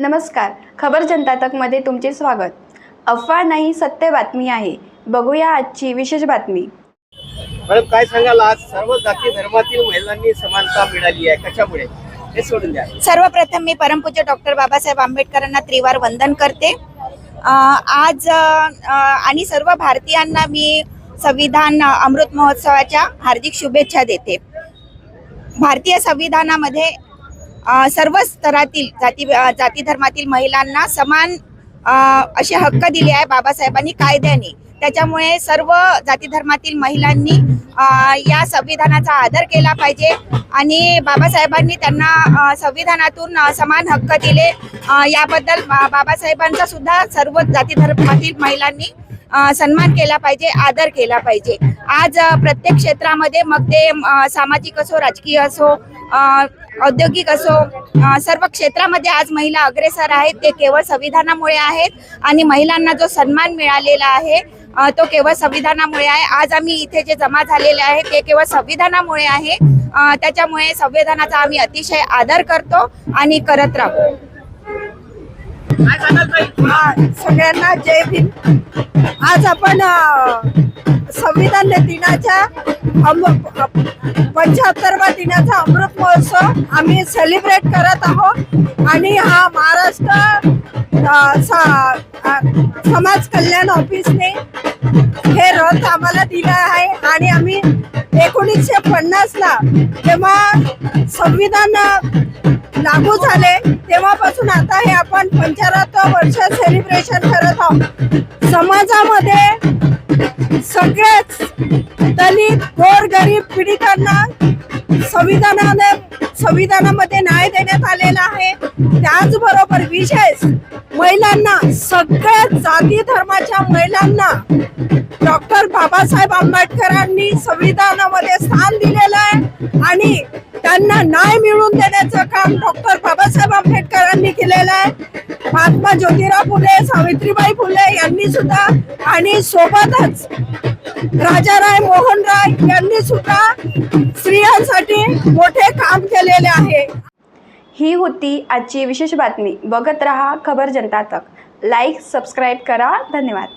नमस्कार. खबर जनता तकमध्ये तुमचे स्वागत. अफवा नाही सत्य बातमी आहे. बघूया आजची विशेष बातमी. मॅडम काय सांगाल आज? सर्व जाती धर्मातील महिलांनी समानता मिळाली आहे. कशामुळे? हे सोडून द्या. सर्वप्रथम मी परमपूज्य डॉक्टर बाबासाहेब आंबेडकरांना त्रिवार वंदन करते. अ, आज अ, अ, आणि सर्व भारतीयांना मी संविधान अमृत महोत्सवाच्या हार्दिक शुभेच्छा देते. भारतीय संविधानामध्ये सर्व स्तरातील जाती जाती धर्मातील महिलांना समान असे हक्क दिले आहे बाबासाहेबांनी कायद्याने. त्याच्यामुळे सर्व जाती धर्मातील महिलांनी या संविधानाचा आदर केला पाहिजे आणि बाबासाहेबांनी त्यांना संविधानातून समान हक्क दिले. याबद्दल बा- बाबासाहेबांचा सुद्धा सर्व जाती धर्मातील महिलांनी सन्मान केला पाहिजे आदर केला पाहिजे. आज प्रत्येक क्षेत्रामध्ये मग ते सामाजिक असो राजकीय असो औद्योगिक असो सर्व क्षेत्रामध्ये आज महिला अग्रेसर आहेत. ते केवळ संविधानामुळे आहेत आणि महिलांना जो सन्मान मिळालेला आहे तो केवळ संविधानामुळे आहे. आज आम्ही इथे जे जमा झालेले आहे ते केवळ संविधानामुळे आहे. त्याच्यामुळे संविधानाचा आम्ही अतिशय आदर करतो आणि करत राहू. सगळ्यांना जय भीम. आज आपण संविधान दिनाच्या पंच्याहत्तरवा दिनाचा अमृत महोत्सव आम्ही सेलिब्रेट करत आहोत. आणि हा महाराष्ट्र स- समाज कल्याण ऑफिसने हे रथ आम्हाला दिलं आहे. आणि आम्ही एकोणीसशे पन्नासला जेव्हा संविधान लागू झाले तेव्हापासून आता हे आपण पंचाहत्तर वर्ष सेलिब्रेशन करत आहोत. समाजामध्ये सगळेच दलित गोरगरीब पीडितांना संविधानाने संविधानामध्ये न्याय देण्यात आलेला आहे. त्याचबरोबर विशेष महिलांना सगळ्या जाती धर्माच्या महिलांना डॉक्टर बाबासाहेब आंबेडकरांनी संविधानामध्ये स्थान दिलेलं आहे. आणि त्यांना न्याय मिळवून देण्याचं काम डॉक्टर बाबासाहेब आंबेडकरांनी केलेलं आहे. महात्मा ज्योतिराव फुले सावित्रीबाई फुले यांनी सुद्धा आणि सोबतच राजाराय मोहन राय यांनी सुद्धा स्त्रियांसाठी मोठे काम केलेले आहे. ही होती आजची विशेष बातमी. बघत रहा खबर जनता तक. लाईक सबस्क्राईब करा. धन्यवाद.